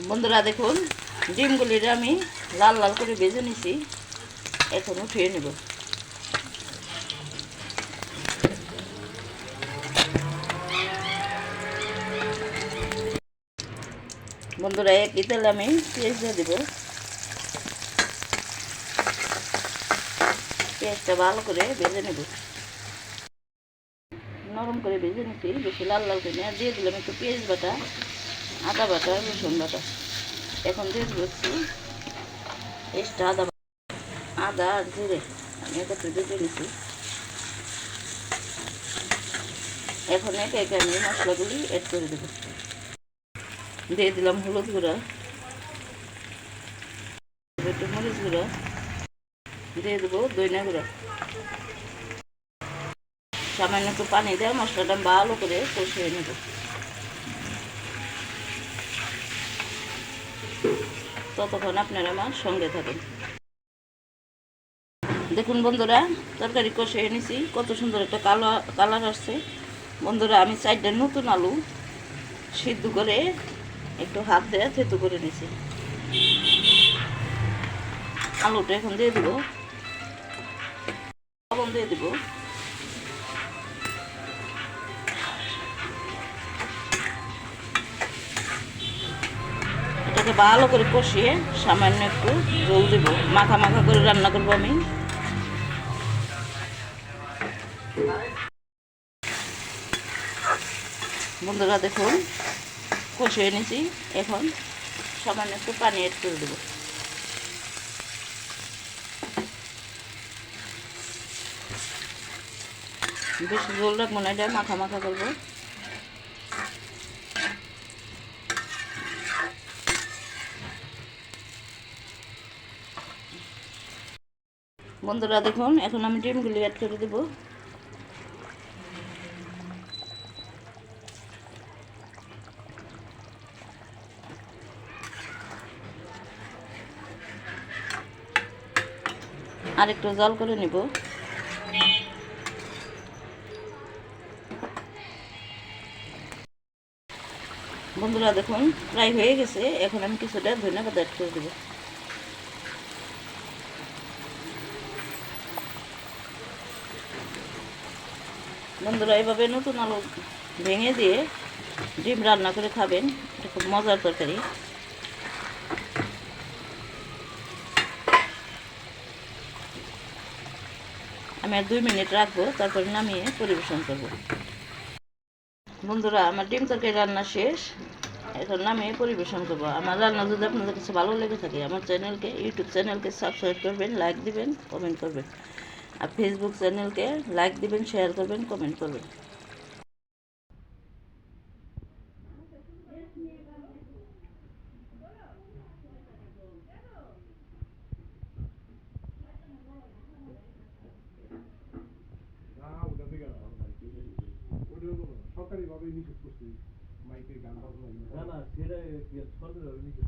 বন্ধুরা দেখুন, ডিমগুলির আমি লাল লাল করে ভেজে নিছি। এখন উঠিয়ে নেব। বন্ধুরা একই তেলে আমি পেঁয়াজ দিয়ে দেবো। পেঁয়াজটা ভালো করে ভেজে নেব। নরম করে ভেজে নিচ্ছি বেশি লাল লাল করে দিয়ে দিলাম একটু পেঁয়াজ বাটা। আদা বাটা, রসুন বাটা। এখন দিয়ে একটু এক্সট্রা আদা আদা আর জিরে, আমি একটু ভেজে নিচ্ছি এখন একে একে আমি মশলাগুলি অ্যাড করে দেবো। দিয়ে দিলাম হলুদ গুঁড়া। একটু মরিচ গুঁড়া। দিয়ে দেবো দইনা গুঁড়া। সামান্য একটু পানি দেওয়া মশলাটা ভালো করে কষিয়ে নেব। ততক্ষণ আপনারা আমার সঙ্গে থাকেন। দেখুন বন্ধুরা, তরকারি কষিয়ে নিছি কত সুন্দর একটা কালো, কালার আসছে। বন্ধুরা, আমি চারটা নতুন আলু সিদ্ধ করে একটু হাত দিয়ে থেতু করে নিছি আলুটা এখন দিয়ে দেবো। দিয়ে দেবো। এটাকে ভালো করে কষিয়ে সামান্য একটু জল দেবো। মাখা মাখা করে রান্না করব আমি। বন্ধুরা দেখুন, কষিয়ে নিয়েছি। এখন সামান্য একটু পানি অ্যাড করে দেবো। বেশি জল রাখব না, এটা মাখা মাখা করব। বন্ধুরা দেখুন, এখন আমি ডিমগুলি অ্যাড করে দেবো। আর একটু জল করে নিব। বন্ধুরা দেখুন, প্রায় হয়ে গেছে। এখন আমি কিছুটা ধনিয়া পাতা অ্যাড করে দেবো। বন্ধুরা, এভাবে নতুন আলু ভেঙে দিয়ে ডিম রান্না করে খাবেন। এটা খুব মজার তরকারি। আমি আর দুই মিনিট রাখব, তারপরে নামিয়ে পরিবেশন করব। বন্ধুরা, আমার ডিম তরকারি রান্না শেষ। এখন নামিয়ে পরিবেশন করব। আমার রান্না যদি আপনাদের কাছে ভালো লেগে থাকে, আমার চ্যানেলকে, ইউটিউব চ্যানেলকে সাবস্ক্রাইব করবেন লাইক দিবেন কমেন্ট করবেন। আর ফেসবুক চ্যানেলকে লাইক দিবেন শেয়ার করবেন কমেন্ট করবেন। সরকারি ভাবে নিষেধ করছে। মাইকে গান বাজনা না না সেটা সরকারের নিষেধ